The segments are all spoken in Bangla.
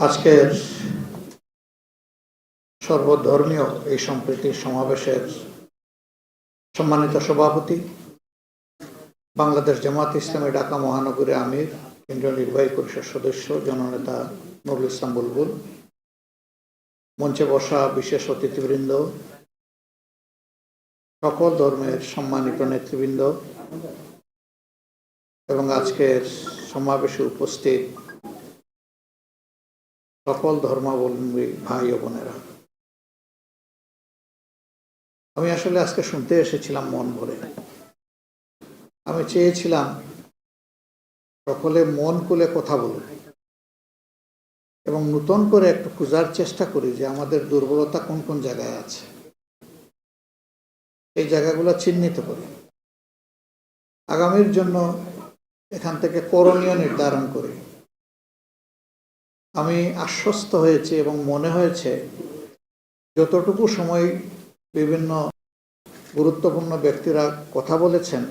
আজকের সর্বধর্মীয় এই সম্প্রীতির সমাবেশের সম্মানিত সভাপতি বাংলাদেশ জামাত ইসলামী ঢাকা মহানগরী আমির, কেন্দ্রীয় নির্বাহী পরিষদ সদস্য, জননেতা নুরুল ইসলাম বুলবুল, মঞ্চে বসা বিশেষ অতিথিবৃন্দ, সকল ধর্মের সম্মানিত নেতৃবৃন্দ এবং আজকের সমাবেশে উপস্থিত সকল ধর্মাবলম্বী ভাই ও বোনেরা। আমি আসলে আজকে শুনতে এসেছিলাম মন ভরে। আমি চেয়েছিলাম সকলে মন খুলে কথা বলুন এবং নতুন করে একটু খোঁজার চেষ্টা করি যে আমাদের দুর্বলতা কোন কোন জায়গায় আছে। এই জায়গাগুলো চিহ্নিত করি। আগামীর জন্য এখান থেকে করণীয় নির্ধারণ করি। আমি আশ্বস্ত হয়েছি এবং মনে হয়েছে যতটুকু সময় বিভিন্ন গুরুত্বপূর্ণ ব্যক্তিরা কথা বলেছেন,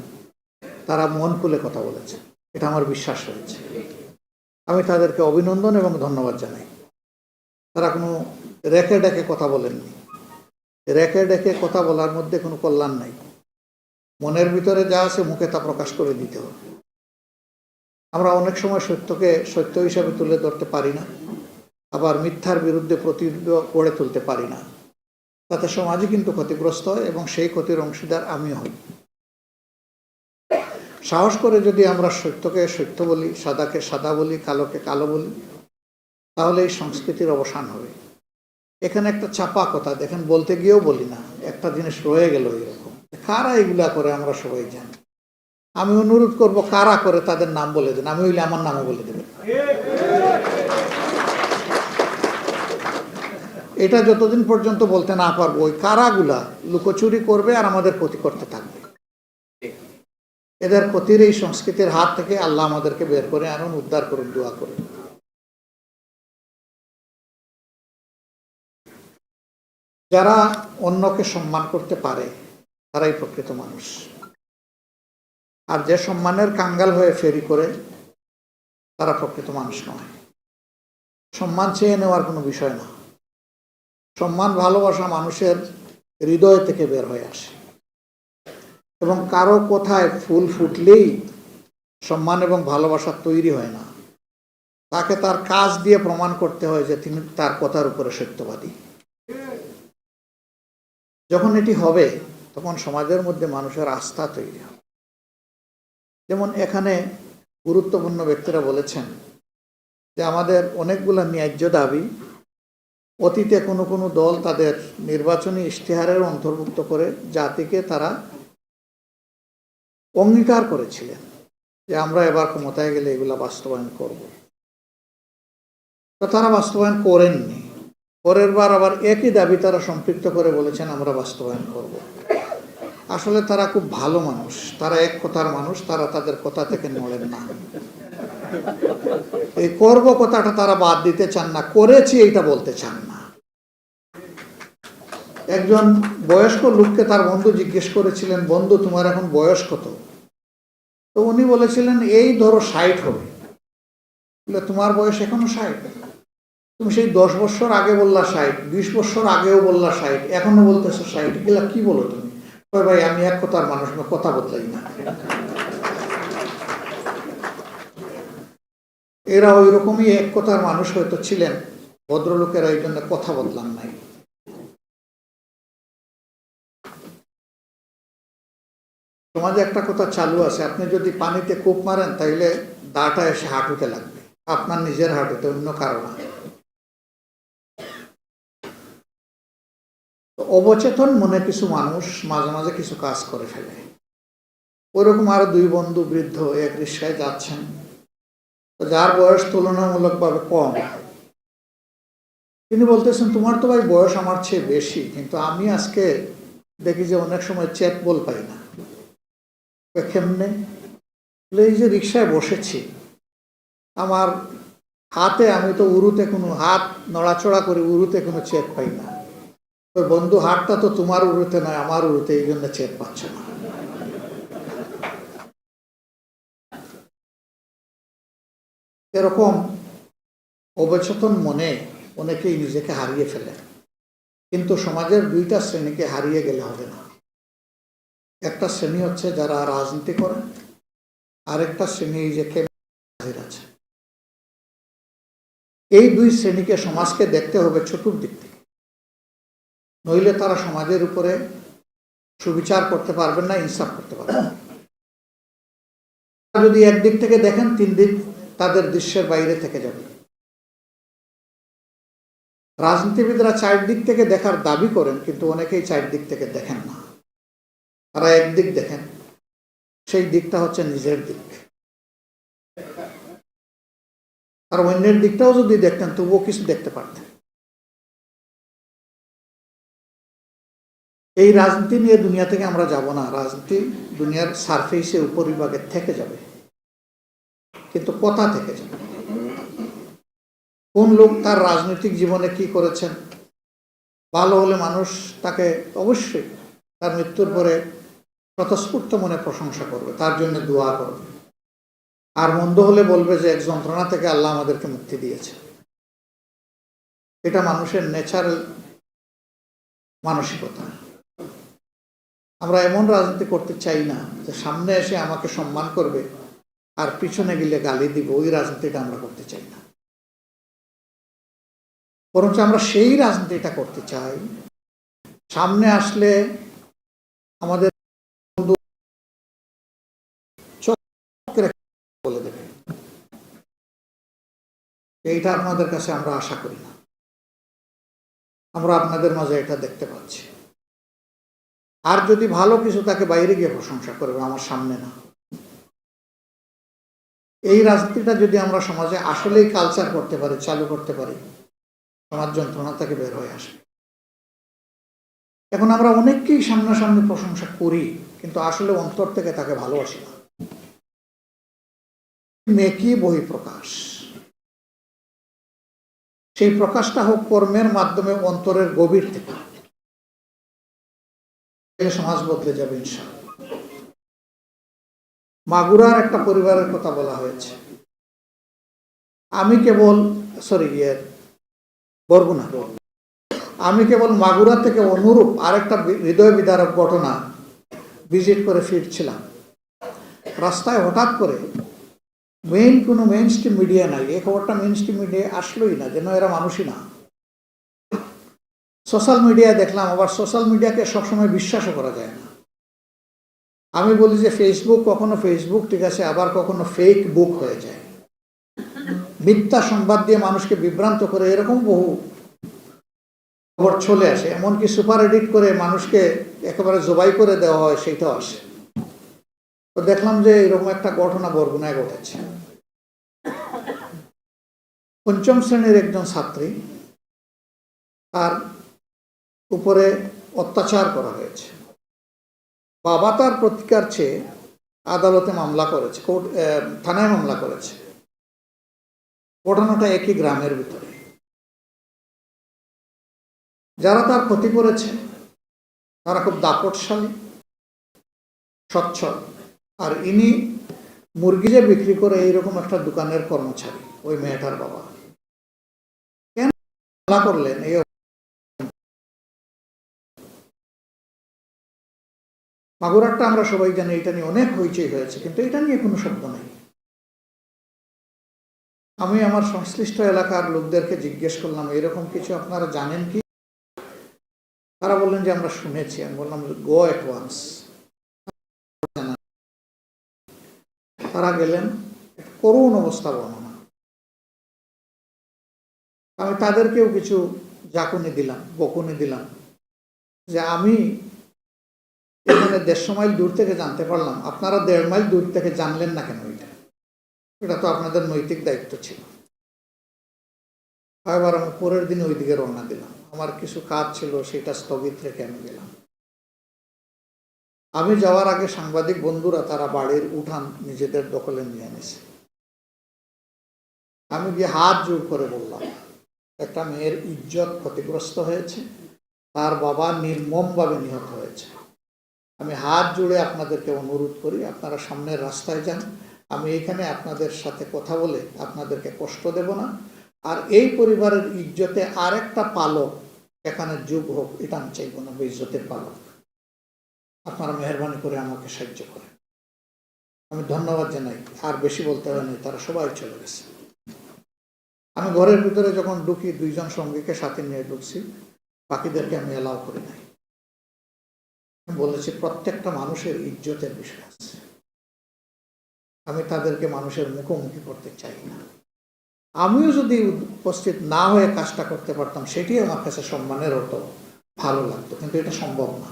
তারা মন খুলে কথা বলেছেন। এটা আমার বিশ্বাস হয়েছে। আমি তাদেরকে অভিনন্দন এবং ধন্যবাদ জানাই। তারা কোনো রেখে ডেকে কথা বলেননি। রেখে ডেকে কথা বলার মধ্যে কোনো কল্যাণ নাই। মনের ভিতরে যা আছে মুখে তা প্রকাশ করে দিতে হবে। আমরা অনেক সময় সত্যকে সত্য হিসাবে তুলে ধরতে পারি না, আবার মিথ্যার বিরুদ্ধে প্রতিরোধ গড়ে তুলতে পারি না। তাতে সমাজই কিন্তু ক্ষতিগ্রস্ত হয় এবং সেই ক্ষতির অংশীদার আমি হই। সাহস করে যদি আমরা সত্যকে সত্য বলি, সাদাকে সাদা বলি, কালোকে কালো বলি, তাহলে এই সংস্কৃতির অবসান হবে। এখানে একটা চাপা কথা, দেখেন বলতে গিয়েও বলি না, একটা জিনিস রয়ে গেল এরকম। কারা এগুলা করে আমরা সবাই জানি। আমি অনুরোধ করব, কারা করে তাদের নাম বলে দেন। আমি হইলে আমার নামও বলে দেবেন। এটা যতদিন পর্যন্ত বলতে না পারব, ওই কারাগুলা লুকোচুরি করবে আর আমাদের ক্ষতি করতে থাকবে। এদের ক্ষতির এই সংস্কৃতির হাত থেকে আল্লাহ আমাদেরকে বের করে আনুন, উদ্ধার করুন, দোয়া করুন। যারা অন্যকে সম্মান করতে পারে, তারাই প্রকৃত মানুষ। আর যে সম্মানের কাঙ্গাল হয়ে ফেরি করে, তারা প্রকৃত মানুষ নয়। সম্মান চেয়ে নেওয়ার কোনো বিষয় না। সম্মান ভালোবাসা মানুষের হৃদয় থেকে বের হয়ে আসে। এবং কারও কোথায় ফুল ফুটলেই সম্মান এবং ভালোবাসা তৈরি হয় না। তাকে তার কাজ দিয়ে প্রমাণ করতে হয় যে তিনি তার কথার উপরে সত্যবাদী। যখন এটি হবে, তখন সমাজের মধ্যে মানুষের আস্থা তৈরি হবে। যেমন এখানে গুরুত্বপূর্ণ ব্যক্তিরা বলেছেন যে আমাদের অনেকগুলো ন্যায্য দাবি অতীতে কোনো কোনো দল তাদের নির্বাচনী ইশতেহারের অন্তর্ভুক্ত করে জাতিকে তারা অঙ্গীকার করেছিলেন যে আমরা এবার ক্ষমতায় গেলে এগুলা বাস্তবায়ন করব। তো তারা বাস্তবায়ন করেননি। পরের বার আবার একই দাবি তারা সম্পৃক্ত করে বলেছেন, আমরা বাস্তবায়ন করব। আসলে তারা খুব ভালো মানুষ। তারা এক কথার মানুষ, তারা তাদের কথা থেকে নড়েন না। এই করব কথাটা তারা বাদ দিতে চান না, করেছি এইটা বলতে চান না। একজন বয়স্ক লোককে তার বন্ধু জিজ্ঞেস করেছিলেন, বন্ধু, তোমার এখন বয়স কত? তো উনি বলেছিলেন, এই ধরো ষাট হবে। তোমার বয়স এখনও ষাট? তুমি সেই দশ বছর আগে বললা ষাট, বিশ বছর আগেও বললা ষাট, এখনও বলতেছো ষাট। এগুলা কি বলো তুমি? ভাই, আমি এক কথার মানুষ না কথা বদলাই না। এরা ওই রকমই এক কথার মানুষ হয়তো ছিলেন, ভদ্রলোকেরা এই জন্য কথা বদলান নাই। সমাজে একটা কথা চালু আছে, আপনি যদি পানিতে কূপ মারেন তাইলে দাটা এসে হাঁটুতে লাগবে। আপনার নিজের হাঁটুতে, অন্য কারণ অবচেতন মনে কিছু মানুষ মাঝে মাঝে কিছু কাজ করে ফেলে। ওইরকম আরও দুই বন্ধু বৃদ্ধ এক রিক্সায় যাচ্ছেন। যার বয়স তুলনামূলকভাবে কম। তিনি বলতেছেন, তোমার তো ভাই বয়স আমার চেয়ে বেশি, কিন্তু আমি আজকে দেখি যে অনেক সময় চেক বল পাই না। কেমনে? এই যে রিক্সায় বসেছি, আমার হাতে আমি তো উরুতে কোনো হাত নড়াচড়া করে উরুতে কোনো চেক পাই না। বন্ধু হাটটা তো তোমার উড়তে নয়, আমার উড়তে এই জন্য চেপ পাচ্ছে না। এরকম অবচেতন মনে অনেকেই নিজেকে হারিয়ে ফেলে। কিন্তু সমাজের দুইটা শ্রেণীকে হারিয়ে গেলে হবে না। একটা শ্রেণি হচ্ছে যারা রাজনীতি করে, আরেকটা শ্রেণি যে হাজির আছে। এই দুই শ্রেণীকে সমাজকে দেখতে হবে ছোটর দিক থেকে। নইলে তারা সমাজের উপরে সুবিচার করতে পারবেন না, ইনসাফ করতে পারবেন যদি একদিক থেকে দেখেন, তিন দিক তাদের দৃশ্যের বাইরে থেকে যাবে। রাজনীতিবিদরা চারদিক থেকে দেখার দাবি করেন, কিন্তু অনেকেই চারদিক থেকে দেখেন না। তারা একদিক দেখেন, সেই দিকটা হচ্ছে নিজের দিক। আর অন্যের দিকটাও যদি দেখতেন, তবুও কিছু দেখতে পারতেন। এই রাজনীতি নিয়ে দুনিয়া থেকে আমরা যাব না। রাজনীতি দুনিয়ার সারফেসে উপরিভাগে থেকে যাবে। কিন্তু কথা থেকে যাবে? কোন লোক তার রাজনৈতিক জীবনে কি করেছেন? ভালো হলে মানুষ তাকে অবশ্যই তার মৃত্যুর পরে স্বতঃস্ফূর্ত মনে প্রশংসা করবে, তার জন্য দোয়া করবে। আর মন্দ হলে বলবে যে, এক যন্ত্রণা থেকে আল্লাহ আমাদেরকে মুক্তি দিয়েছে। এটা মানুষের ন্যাচারাল মানসিকতা। আমরা এমন রাজনীতি করতে চাই না যে সামনে এসে আমাকে সম্মান করবে আর পিছনে গেলে গালি দিব, ওই রাজনীতিটা আমরা করতে চাই না। বরঞ্চ আমরা সেই রাজনীতিটা করতে চাই। সামনে আসলে আমাদের বলে দেবে। এইটা আপনাদের কাছে আমরা আশা করি না। আমরা আপনাদের মাঝে এটা দেখতে পাচ্ছি। আর যদি ভালো কিছু তাকে বাইরে গিয়ে প্রশংসা করবে, আমার সামনে না। এই রাজনীতিটা যদি আমরা সমাজে আসলেই কালচার করতে পারি, চালু করতে পারি, সমাজ যন্ত্রণা থেকে বের হয়ে আসে। এখন আমরা অনেককেই সামনাসামনি প্রশংসা করি, কিন্তু আসলে অন্তর থেকে তাকে ভালোবাসি না। মেকি বহি প্রকাশ সেই প্রকাশটা হোক কর্মের মাধ্যমে অন্তরের গভীর থেকে। সমাজ বদলে যাবে ইনশাল মাগুরার একটা পরিবারের কথা বলা হয়েছে। আমি কেবল সরি ইয়ের বরগুনা। আমি কেবল মাগুরা থেকে অনুরূপ আরেকটা হৃদয় বিদারক ঘটনা ভিজিট করে ফিরছিলাম। রাস্তায় হঠাৎ করে মেইন কোনো মেইন স্ট্রিম মিডিয়া নাই। এই খবরটা মেইন স্ট্রিম মিডিয়া আসলোই না, যেন এরা মানুষই না। সোশ্যাল মিডিয়ায় দেখলাম, আবার সোশ্যাল মিডিয়াকে সবসময় বিশ্বাসও করা যায় না। আমি বলি যে ফেসবুক কখনো ফেসবুক ঠিক আছে, আবার কখনো ফেক বুক হয়ে যায়। মিথ্যা সংবাদ দিয়ে মানুষকে বিভ্রান্ত করে এরকম বহু খবর চলে আসে। এমনকি সুপার এডিট করে মানুষকে একেবারে জবাই করে দেওয়া হয়, সেইটাও আসে। তো দেখলাম যে, এরকম একটা ঘটনা বরগুনায় ঘটেছে। পঞ্চম শ্রেণির একজন ছাত্রী, তার উপরে অত্যাচার করা হয়েছে। বাবা তার প্রতিকার চেয়ে আদালতে মামলা করেছে, কোর্ট থানায় মামলা করেছে। ঘটনাটা একই গ্রামের ভিতরে। যারা তার ক্ষতি করেছে, তারা খুব দাপটশালী, সচ্ছল। আর ইনি মুরগি যে বিক্রি করে এইরকম একটা দোকানের কর্মচারী, ওই মেয়েটার বাবা। কেন করলেন? এই মাগুরারটা আমরা সবাই জানি এটা নিয়ে অনেক হইচই হয়েছে, কিন্তু এটা নিয়ে কোনো শব্দ নেই। আমি আমার সংশ্লিষ্ট এলাকার লোকদেরকে জিজ্ঞেস করলাম, এরকম কিছু আপনারা জানেন কি? তারা বললেন যে, আমরা শুনেছি। আমি বললাম গো এট ওয়ান্স তারা গেলেন করুণ অবস্থা বর্ণনা। আমি তাদেরকেও কিছু জাকুনি দিলাম, বকুনি দিলাম যে, আমি এখানে দেড়শো মাইল দূর থেকে জানতে পারলাম, আপনারা দেড় মাইল দূর থেকে জানলেন না কেন এটা? এটা তো আপনাদের নৈতিক দায়িত্ব ছিল। এবার আমি পরের দিন ওই দিকে রওনা দিলাম। আমার কিছু কাজ ছিল, সেটা স্থগিত রেখে আমি গেলাম। আমি যাওয়ার আগে সাংবাদিক বন্ধুরা তারা বাড়ির উঠান নিজেদের দখলে নিয়ে এনেছে। আমি গিয়ে হাত জোর করে বললাম, একটা মেয়ের ইজ্জত ক্ষতিগ্রস্ত হয়েছে, তার বাবা নির্মমভাবে নিহত হয়েছে। আমি হাত জুড়ে আপনাদেরকে অনুরোধ করি, আপনারা সামনের রাস্তায় যান। আমি এখানে আপনাদের সাথে কথা বলে আপনাদেরকে কষ্ট দেব না। আর এই পরিবারের ইজ্জতে আরেকটা পালক এখানে যুগ হোক, এটা আমি চাইব না ইজ্জতের পালক। আপনারা মেহরবানি করে আমাকে সাহায্য করেন। আমি ধন্যবাদ জানাই, আর বেশি বলতে হয় না, তারা সবাই চলে গেছে। আমি ঘরের ভিতরে যখন ঢুকি, দুইজন সঙ্গীকে সাথে নিয়ে ঢুকছি, বাকিদেরকে আমি এলাও করি নাই। বলেছি প্রত্যেকটা মানুষের ইজ্জতের বিষয় আছে। আমি তাদেরকে মানুষের মুখোমুখি করতে চাই না। আমিও যদি উপস্থিত না হয়ে কাজটা করতে পারতাম সেটি আমার কাছে সম্মানের হতো ভালো লাগতো, কিন্তু এটা সম্ভব না।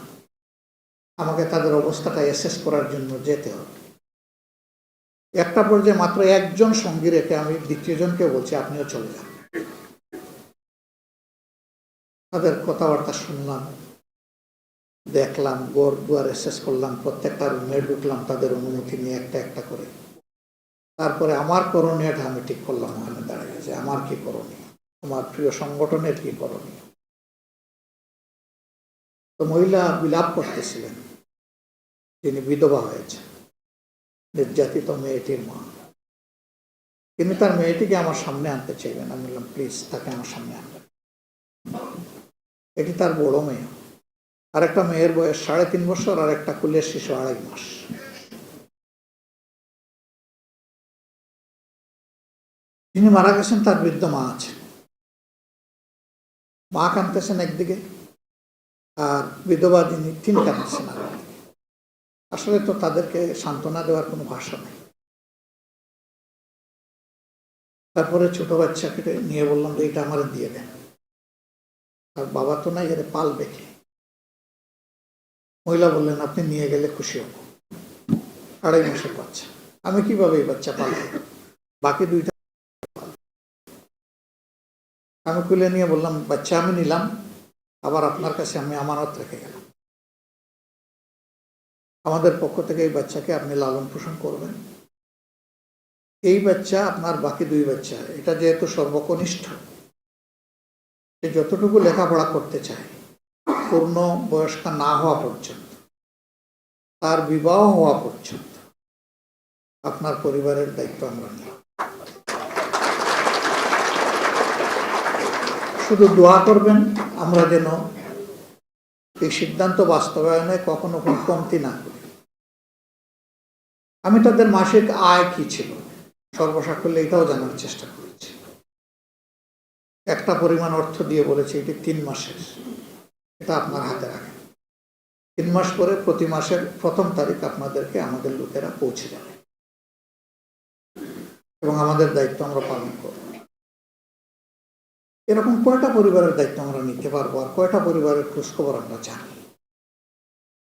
আমাকে তাদের অবস্থাটা অ্যাসেস করার জন্য যেতে হবে। একটা পর্যায়ে মাত্র একজন সঙ্গী রেখে আমি, দ্বিতীয় জনকে বলছি, আপনিও চলে যান। তাদের কথাবার্তা শুনলাম। দেখলাম, গড় দুয়ারে শেষ করলাম, প্রত্যেকটা রুমে ঢুকলাম, তাদের অনুমতি নিয়ে একটা একটা করে। তারপরে আমার করণীয়টা আমি ঠিক করলাম, ওখানে দাঁড়িয়ে যে আমার কি করণীয়? আমার প্রিয় সংগঠনের কি করণীয়? তো মহিলা বিলাপ করতেছিলেন। তিনি বিধবা হয়েছে নির্যাতিত মেয়েটির মা। তিনি তার মেয়েটিকে আমার সামনে আনতে চাইবেন। আমি বললাম, প্লিজ, তাকে আমার সামনে আনবেন। এটি তার বড় মেয়ে। আর একটা মেয়ের বয়স সাড়ে তিন বছর আর একটা কুলের শিশু আড়াই মাস। তিনি মারা গেছেন, তার বৃদ্ধ মা আছে। মা কাঁদতেছেন একদিকে, আর বিধবা যিনি, তিনি কাঁদতেছেন আর আসলে তো তাদেরকে সান্ত্বনা দেওয়ার কোনো ভাষা নেই। তারপরে ছোট বাচ্চাকে নিয়ে বললাম যে এটা আমার দিয়ে দেন। আর বাবা তো নাই, এর পালবে কে? মহিলা বললেন, আপনি নিয়ে গেলে খুশি হব। আড়াই মাসের বাচ্চা। আমি কীভাবে এই বাচ্চা পালব? বাকি দুইটা আমি খুলে নিয়ে বললাম, বাচ্চা আমি নিলাম, আবার আপনার কাছে আমি আমানত রেখে গেলাম। আমাদের পক্ষ থেকে এই বাচ্চাকে আপনি লালন পোষণ করবেন। এই বাচ্চা আপনার বাকি দুই বাচ্চা। এটা যেহেতু সর্বকনিষ্ঠ, সে যতটুকু লেখাপড়া করতে চায় পূর্ণ বয়স্ক না হওয়া পর্যন্ত, তার বিবাহ হওয়া পর্যন্ত আপনার পরিবারের দায়িত্ব আমরা নিই। শুধু দোয়া করবেন, আমরা যেন এই সিদ্ধান্ত বাস্তবায়নে কখনো কোনো কমতি না করি। আমি তাদের মাসিক আয় কি ছিল, সর্বসাকল্যে এটাও জানার চেষ্টা করেছি। একটা পরিমাণ অর্থ দিয়ে বলেছে, এটি তিন মাসের। এটা আপনার হাতে রাখেন তিন মাস পরে প্রতি মাসের প্রথম তারিখ আপনাদেরকে আমাদের লোকেরা পৌঁছে যাবে এবং আমাদের দায়িত্ব আমরা পালন করব। এরকম কয়টা পরিবারের দায়িত্ব আমরা নিতে পারব আর কয়টা পরিবারের খোঁজখবর আমরা জানি?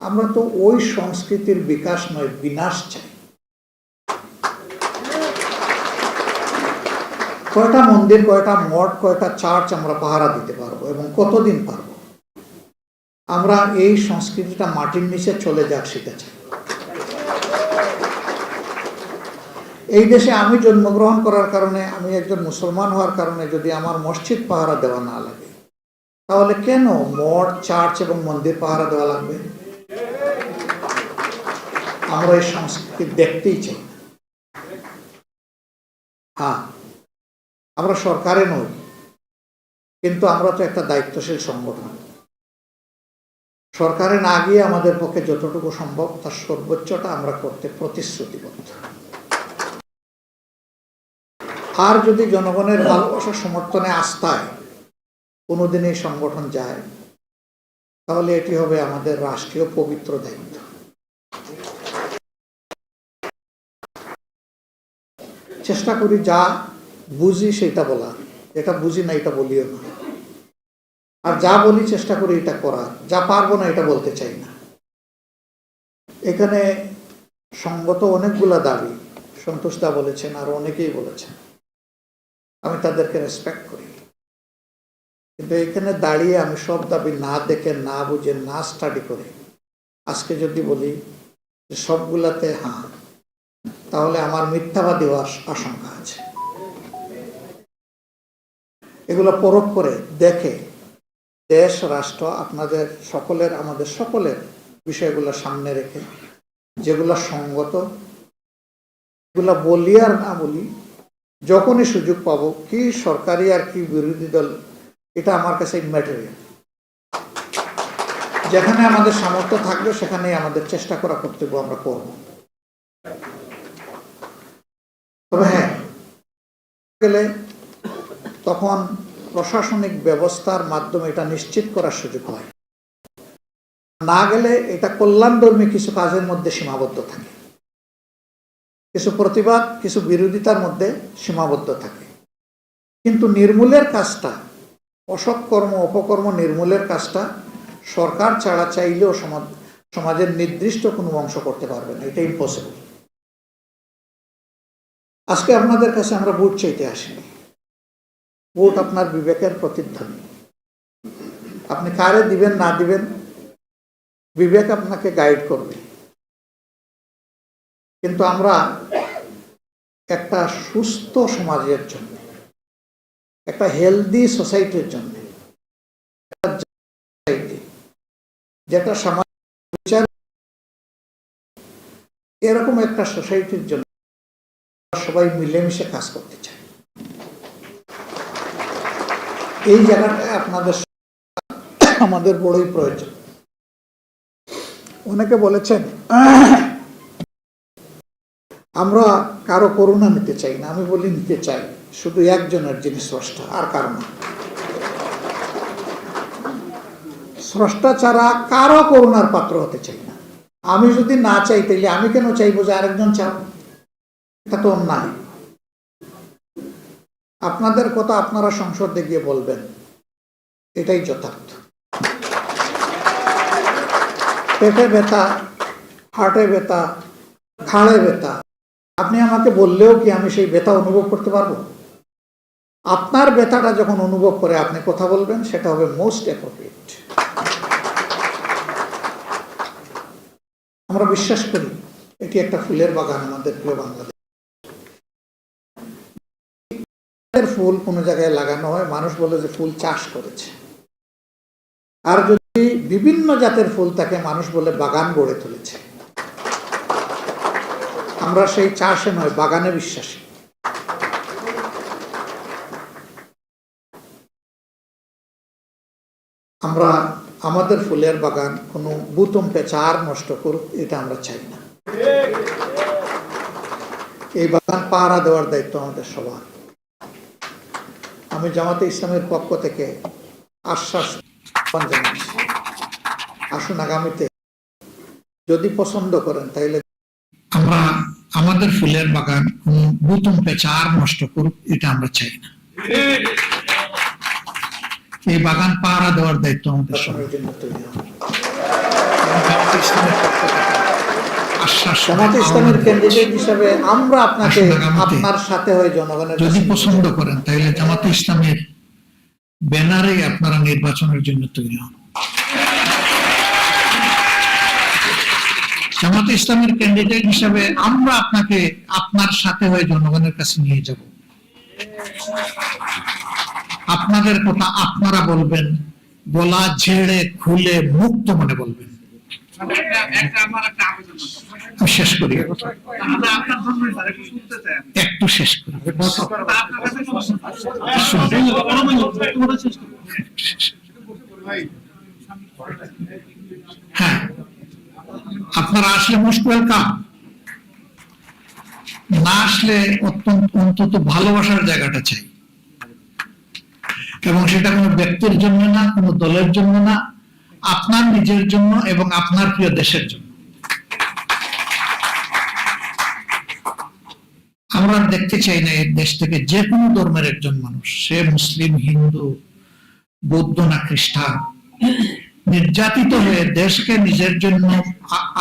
আমরা তো ওই সংস্কৃতির বিকাশ নয়, বিনাশ চাই। কয়টা মন্দির, কয়টা মঠ, কয়টা চার্চ আমরা পাহারা দিতে পারব এবং কতদিন পারব? আমরা এই সংস্কৃতিটা মাটির নিচে চলে যাক চাই এই দেশে আমি জন্মগ্রহণ করার কারণে, আমি একজন মুসলমান হওয়ার কারণে যদি আমার মসজিদ পাহারা দেওয়া না লাগে, তাহলে কেন মঠ, চার্চ এবং মন্দির পাহারা দেওয়া লাগবে? আমরা এই সংস্কৃতি দেখতেই চাই হ্যাঁ আমরা সরকারে নই, কিন্তু আমরা তো একটা দায়িত্বশীল সংগঠন। সরকারে না গিয়ে আমাদের পক্ষে যতটুকু সম্ভব তার সর্বোচ্চটা আমরা করতে প্রতিশ্রুতিবদ্ধ। আর যদি জনগণের ভালোবাসা সমর্থনে আস্থায় কোনোদিন এই সংগঠন যায়, তাহলে এটি হবে আমাদের রাষ্ট্রীয় পবিত্র দায়িত্ব। চেষ্টা করি যা বুঝি সেটা বলা এটা বুঝি না, এটা বলিও না। আর যা বলি চেষ্টা করি এটা করার। যা পারব না এটা বলতে চাই না। এখানে সঙ্গত অনেকগুলা দাবি। সন্তোষ দা বলেছেন, আর অনেকেই বলেছেন। আমি তাদেরকে রেসপেক্ট করি। কিন্তু এখানে দাঁড়িয়ে আমি সব দাবি না দেখে, না বুঝে, না স্টাডি করে, আজকে যদি বলি সবগুলাতে হ্যাঁ তাহলে আমার মিথ্যাবাদী হওয়ার আশঙ্কা আছে। এগুলো পরখ করে দেখে দেশ, রাষ্ট্র আপনাদের সকলের, আমাদের সকলের বিষয়গুলো সামনে রেখে, যেগুলো সঙ্গত, এগুলা বলি আর না বলি, যখনই সুযোগ পাবো, কি সরকারি আর কি বিরোধী দল, এটা আমার কাছে ম্যাটেরিয়াল যেখানে আমাদের সামর্থ্য থাকবে, সেখানেই আমাদের চেষ্টা করা কর্তব্য আমরা করব। তবে হ্যাঁ গেলে তখন প্রশাসনিক ব্যবস্থার মাধ্যমে এটা নিশ্চিত করার সুযোগ হয়। না গেলে এটা কল্যাণধর্মী কিছু কাজের মধ্যে সীমাবদ্ধ থাকে। কিছু প্রতিবাদ, কিছু বিরোধিতার মধ্যে সীমাবদ্ধ থাকে। কিন্তু নির্মূলের কাজটা, অসৎ কর্ম, অপকর্ম নির্মূলের কাজটা সরকার ছাড়া চাইলেও সমাজ, সমাজের নির্দিষ্ট কোনো অংশ করতে পারবে না। এটা ইম্পসিবল আজকে আপনাদের কাছে আমরা ভোট চাইতে আসিনি। ভোট আপনার বিবেকের প্রতিধ্বনি। আপনি কারে দিবেন, না দিবেন, বিবেক আপনাকে গাইড করবে। কিন্তু আমরা একটা সুস্থ সমাজের জন্য, একটা হেলদি সোসাইটির জন্য, যেটা সমাজ এরকম একটা সোসাইটির জন্য সবাই মিলেমিশে কাজ করতে চাই এই জায়গাটায় আপনাদের আমাদের বড়ই প্রয়োজন। অনেকে বলেছেন, আমরা কারও করুণা নিতে চাই না, আমি বলি নিতে চাই, শুধু একজনের যিনি স্রষ্টা, আর কারও না। স্রষ্টা ছাড়া কারও করুণার পাত্র হতে চাই না। আমি যদি না চাই, তাইলে আমি কেন চাইব যে আরেকজন চাও এটা তো অন্যায়। আপনাদের কথা আপনারা সংসদে গিয়ে বলবেন। এটাই যথার্থ। পেটে ব্যথা, হার্টে ব্যথা, ঘাড়ে ব্যথা, আপনি আমাকে বললেও কি আমি সেই ব্যথা অনুভব করতে পারব? আপনার ব্যথাটা যখন অনুভব করে আপনি কথা বলবেন, সেটা হবে মোস্ট অ্যাপ্রোপ্রিয়েট আমরা বিশ্বাস করি, এটি একটা ফুলের বাগান আমাদের প্রিয় বাংলাদেশ। ফুল কোনো জায়গায় লাগানো হয়, মানুষ বলে যে ফুল চাষ করেছে। আর যদি বিভিন্ন জাতের ফুল থাকে, মানুষ বলে বাগান গড়ে তুলেছে। আমরা সেই চাষে নয়, বাগানে বিশ্বাসী। আমরা আমাদের ফুলের বাগান কোনো বুতম পেঁচা আর নষ্ট করুক, এটা আমরা চাই না। এই বাগান পাহারা দেওয়ার দায়িত্ব আমাদের সবার। আমি জামাতে ইসলামের পক্ষ থেকে আশ্বাস জানাচ্ছি। আসুন আগামীতে যদি পছন্দ করেন তাইলে আমরা আমাদের ফুলের বাগান কোন বুতুম পেঁচা আর নষ্ট করুক এটা আমরা চাই না। এই বাগান পাহারা দেওয়ার দায়িত্ব আমাদের সবার। আশ্বাস জামাতে ইসলামের ক্যান্ডিডেট হিসাবে আমরা আপনাকে আপনার সাথে হয়ে জনগণের যদি পছন্দ করেন তাহলে জামাতে ইসলামের ব্যানারে আপনারা নির্বাচনের জন্য তৈরি হন। জামাতে ইসলামের ক্যান্ডিডেট হিসাবে আমরা আপনাকে আপনার সাথে হয়ে জনগণের কাছে নিয়ে যাব। আপনাদের কথা আপনারা বলবেন গলা ঝেড়ে খুলে মুক্ত মনে বলবেন। আমি শেষ করি। একটু শেষ করি। হ্যাঁ। আপনারা আসলে মোস্ট ওয়েলকাম না আসলে অত্যন্ত অন্তত ভালোবাসার জায়গাটা চাই। এবং সেটা কোনো ব্যক্তির জন্য না, কোনো দলের জন্য না আপনার নিজের জন্য এবং আপনার প্রিয় দেশের জন্য। আমরা দেখতে চাই না এই দেশ থেকে যে কোনো ধর্মের একজন মানুষ, সে মুসলিম, হিন্দু, বৌদ্ধ না খ্রিস্টান, নির্যাতিত হয়ে দেশকে নিজের জন্য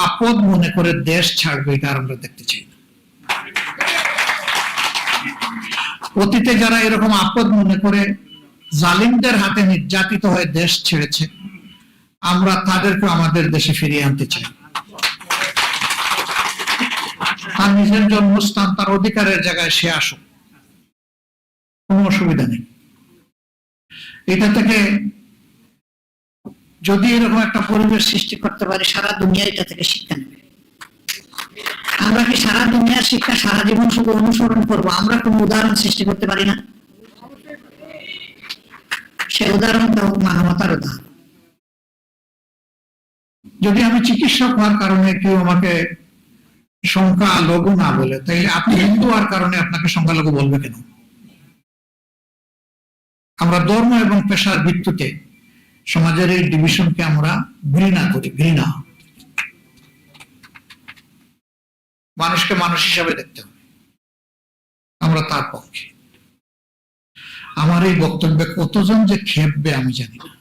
আপদ মনে করে দেশ ছাড়বে এটা আমরা দেখতে চাই না। অতীতে যারা এরকম আপদ মনে করে জালিমদের হাতে নির্যাতিত হয়ে দেশ ছেড়েছে আমরা তাদেরকে আমাদের দেশে ফিরিয়ে আনতে চাই। তার নিজের জন্মস্থান, তার অধিকারের জায়গায় সে আসুক। কোনো অসুবিধা নেই। এটা থেকে যদি এরকম একটা পরিবেশ সৃষ্টি করতে পারি, সারা দুনিয়া এটা থেকে শিক্ষা নেবে। আমরা কি সারা দুনিয়ার শিক্ষা, সারা জীবন শুধু অনুসরণ করব? আমরা কোনো উদাহরণ সৃষ্টি করতে পারি না। সে উদাহরণটা মানবতার উদাহরণ। যদি আমি চিকিৎসক হওয়ার কারণে কেউ আমাকে সংখ্যা লঘু না বলে, তাইলে আপনি হিন্দু হওয়ার কারণে আপনাকে সংখ্যালঘু বলবে কেন? আমরা ধর্ম এবং পেশার ভিত্তিতে সমাজের এই ডিভিশনকে আমরা ঘৃণা করি, ঘৃণা। মানুষকে মানুষ হিসাবে দেখতে হবে। আমরা তার পক্ষে। আমার এই বক্তব্যে কতজন যে খেপবে আমি জানি না।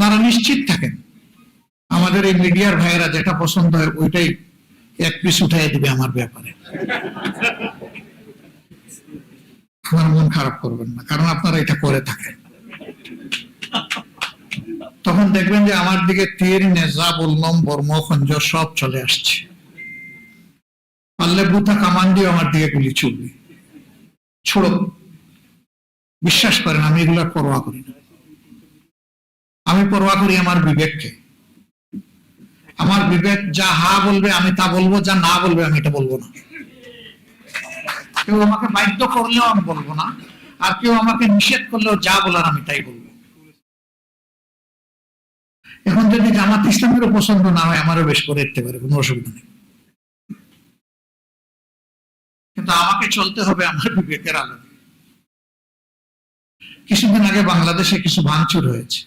আপনারা নিশ্চিত থাকেন। আমাদের এই মিডিয়ার ভাইয়েরা যেটা পছন্দ হয় ওইটাই এক পিস উঠাই দিবে আমার ব্যাপারে। আমার মন খারাপ করবেন না, কারণ আপনারা এটা করে থাকেন। তখন দেখবেন যে আমার দিকে তীর নেজা বললাম বর্ম খঞ্জর সব চলে আসছে। পারলে বুথা কামান দিয়ে আমার দিকে গুলি চলবে ছোড়ো। বিশ্বাস করেন আমি এগুলার পরোয়া করি না। আমি পরোয়া করি আমার বিবেককে। আমার বিবেক যা হা বলবে, আমি তা বলব, যা না বলবে, আমি এটা বলব না। কেউ আমাকে বাধ্য করলেও আমি বলব না, আর কেউ আমাকে নিষেধ করলেও যা বলার আমি তাই বলব। এখন যদি জামাত ইসলামেরও পছন্দ না হয়, আমারও বেশ করে দিতে পারে, কোনো অসুবিধা নেই। কিন্তু আমাকে চলতে হবে আমার বিবেকের আলোকে কিছুদিন আগে বাংলাদেশে কিছু ভাঙচুর হয়েছে।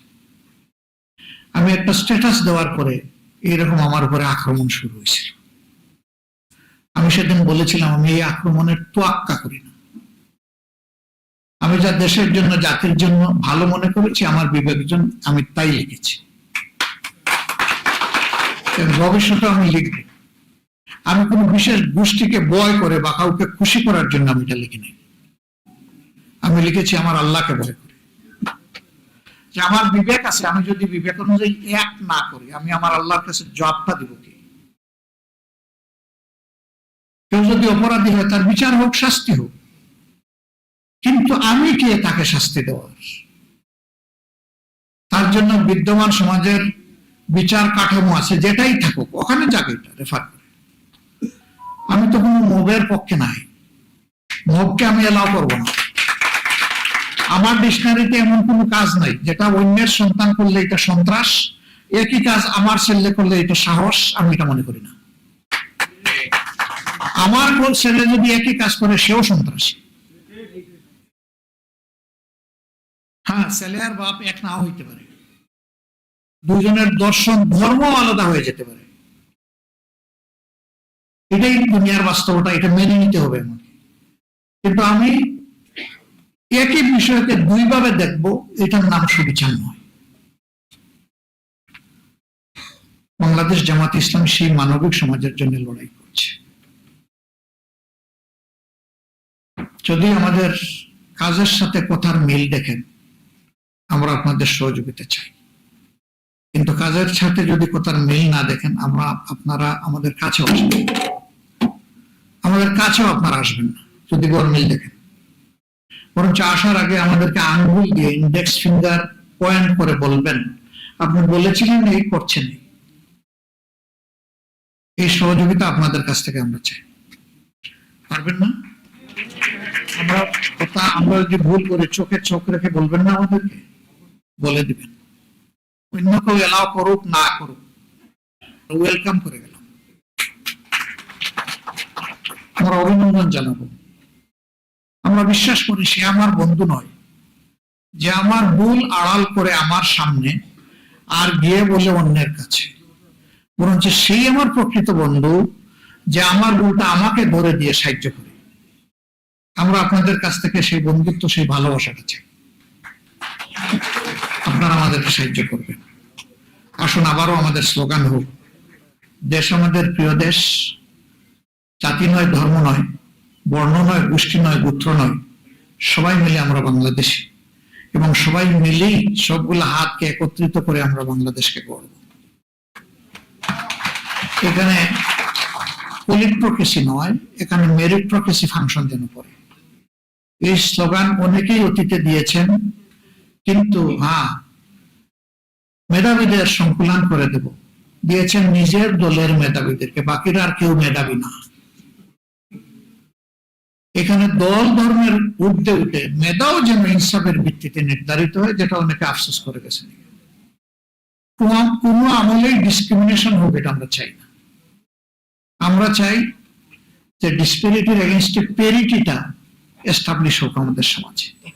আমি একটা স্ট্যাটাস দেওয়ার পরে এইরকম আমার উপরে আক্রমণ শুরু হয়েছিল। আমি সেদিন বলেছিলাম, আমি এই আক্রমণের তোয়াক্কা করি না। আমি যা দেশের জন্য, জাতির জন্য ভালো মনে করেছি, আমার বিবেক জন্য আমি তাই লিখেছি। ভবিষ্যতে আমি লিখব। আমি কোনো বিশেষ গোষ্ঠীকে বয় করে বা কাউকে খুশি করার জন্য আমি এটা লিখিনি। আমি লিখেছি, আমার আল্লাহকে করে। যে আমার বিবেক আছে, আমি যদি বিবেক অনুযায়ী এক না করি, আমি আমার আল্লাহর কাছে জবাবটা দিব কি? কেউ যদি অপরাধী হয়, তার বিচার হোক, শাস্তি হোক। কিন্তু আমি কে তাকে শাস্তি দেওয়ার? তার জন্য বিদ্যমান সমাজের বিচার কাঠামো আছে, যেটাই থাকুক, ওখানে যাকে এটা রেফার করে আমি তো কোনো মবের পক্ষে নাই। মবকে আমি এলাও করব না। আমার ডিকশনারিতে এমন কোনো কাজ নাই, যেটা অন্যের সন্তান করলে এটা সন্ত্রাস একই কাজ আমার ছেলে করলে এটা সাহস, আমি এটা মনে করি না। আমার কোন ছেলে যদি একই কাজ করে, সেও সন্ত্রাসী। হ্যাঁ ছেলে আর বাপ এক নাও হইতে পারে। দুজনের দর্শন ধর্ম আলাদা হয়ে যেতে পারে। এটাই দুনিয়ার বাস্তবতা, এটা মেনে নিতে হবে আমাকে। কিন্তু আমি একই বিষয়কে দুইভাবে দেখব, এটার নাম সুবিচার নয়। বাংলাদেশ জামাত ইসলাম সেই মানবিক সমাজের জন্য লড়াই করছে। যদি আমাদের কাজের সাথে কথার মিল দেখেন, আমরা আপনাদের সহযোগিতা চাই। কিন্তু কাজের সাথে যদি কথার মিল না দেখেন, আমরা আপনারা আমাদের কাছেও আসবেন আমাদের কাছেও আপনারা আসবেন না, যদি বড় মিল দেখেন। বরঞ্চ আসার আগে আমাদেরকে আঙ্গুল দিয়ে ইন্ডেক্স ফিঙ্গার পয়েন্ট করে বলবেন। আপনি বলেছিলেন এই করছেন এই। সহযোগিতা আপনাদের কাছ থেকে আমরা চাই। পারবেন না? আমরা কথা, আমরা যদি ভুল করে চোখে চোখ রেখে বলবেন না আমাদেরকে, বলে দিবেন। অন্য কেউ এলাও করুক, না করুক ওয়েলকাম করে গেলাম। আমরা অভিনন্দন জানাব। আমরা বিশ্বাস করি সে আমার বন্ধু নয়। যে আমার ভুল আড়াল করে আমার সামনে আর গিয়ে বলে অন্যের কাছে। বরঞ্চ সেই আমার প্রকৃত বন্ধু যে আমার ভুলটা আমাকে ধরে দিয়ে সাহায্য করে। আমরা আপনাদের কাছ থেকে সেই বন্ধুত্ব, সেই ভালোবাসাটা চাই। আপনারা আমাদেরকে সাহায্য করবেন। আসুন আবারও আমাদের স্লোগান হোক, দেশ আমাদের প্রিয় দেশ, জাতি নয়, ধর্ম নয়। বর্ণ নয় গোষ্ঠী নয় গোত্র নয় সবাই মিলে আমরা বাংলাদেশি এবং সবাই মিলেই সবগুলো হাতকে একত্রিত করে আমরা বাংলাদেশকে গড়ব। এখানে পলিট্রোক্রেসি নয়, এখানে মেরিট্রোক্রেসি ফাংশন যেন পড়ে। এই স্লোগান অনেকেই অতীতে দিয়েছেন, কিন্তু হ্যাঁ মেধাবীদের সংকুলান করে দেব। দিয়েছেন নিজের দলের মেধাবীদেরকে, বাকিরা আর কেউ মেধাবী না। এখানে দল ধর্মের ঊর্ধ্বে উঠে মেধাও যেন ইনসাফের ভিত্তিতে নির্ধারিত হয়, যেটা অনেকে আফসোস করে গেছেন। কোন- আমলেই ডিসক্রিমিনেশন হোক এটা আমরা চাই না। আমরা চাই যে ডিসপেরিটির এগেনস্টে পেরিটিটা এস্টাবলিশ হোক আমাদের সমাজে।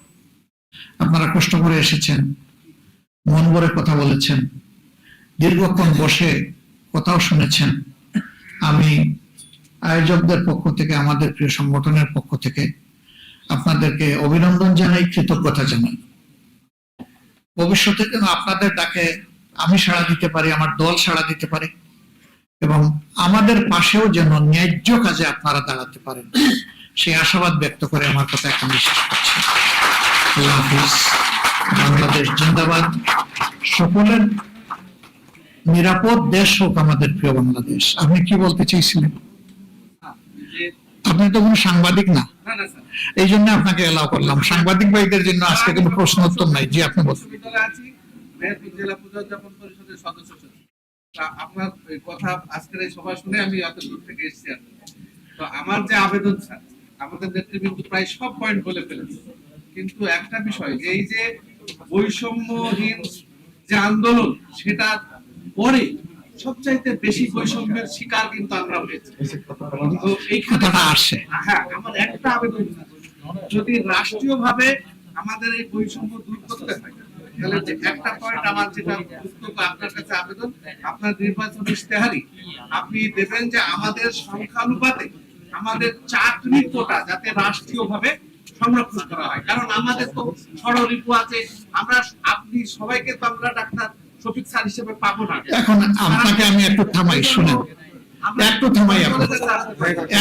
আপনারা কষ্ট করে এসেছেন, মন ভরে কথা বলেছেন, দীর্ঘক্ষণ বসে কথাও শুনেছেন। আমি আয়োজকদের পক্ষ থেকে, আমাদের প্রিয় সংগঠনের পক্ষ থেকে আপনাদেরকে অভিনন্দন জানাই, কৃতজ্ঞতা জানাই। ভবিষ্যতে যেন আপনাদের ডাকে আমি সাড়া দিতে পারি, আমার দল সাড়া দিতে পারে এবং আমাদের পাশেও যেন ন্যায্য কাজে আপনারা দাঁড়াতে পারেন। সেই আশাবাদ ব্যক্ত করে আমার কথা এখন শেষ করছি। বাংলাদেশ জিন্দাবাদ। সকলের নিরাপদ দেশ হোক আমাদের প্রিয় বাংলাদেশ। আপনি কি বলতে চেয়েছিলেন যে আপনি তো কোনো সাংবাদিক না। এই জন্য আপনাকে এলাও করলাম। সাংবাদিক ভাইদের জন্য আজকে কোনো প্রশ্ন উত্তর নাই। জি আপনি বলুন। জেলা পূজা উদযাপন পরিষদের সদস্য তা আপনার কথা আজকের এই সভা শুনে আমি এত দূর থেকে এসেছি তো আমার যে আবেদন স্যার আমাদের নেতৃবৃন্দ প্রায় সব পয়েন্ট বলে ফেলেছে। কিন্তু একটা বিষয় যে এই যে বৈষম্যহীন যে আন্দোলন সেটা পরে সবচাইতে বেশি বৈষম্যের শিকার কিন্তু আমরা হয়েছি। আসে। হ্যাঁ আমার একটা আবেদন। যদি রাষ্ট্রীয়ভাবে আমাদের এই বৈষম্য দূর করতে হয় তাহলে একটা পয়েন্ট আমার যেটা বক্তব্য আপনার কাছে আবেদন আপনার নির্বাচন ইশতেহারি আপনি দেবেন যে আমাদের সংখ্যানুপাতে আমাদের চাকরি কোটা যাতে রাষ্ট্রীয়ভাবে সংরক্ষণ করা হয়। কারণ আমাদের তো আছে আমরা আপনি সবাইকে তো আমরা ডাক্তার শফিক স্যার হিসেবে পাবো না। এখন আপনাকে আমি একটু থামাই শুনেন। একটু থামাই আপনাকে।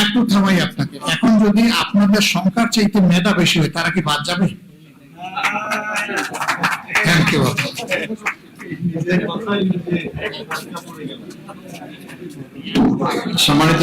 একটু থামাই আপনাকে। এখন যদি আপনাদের সংখ্যার চাইতে মেধা বেশি হয় তারা কি বাদ যাবে? থ্যাংক ইউ সম্মানিত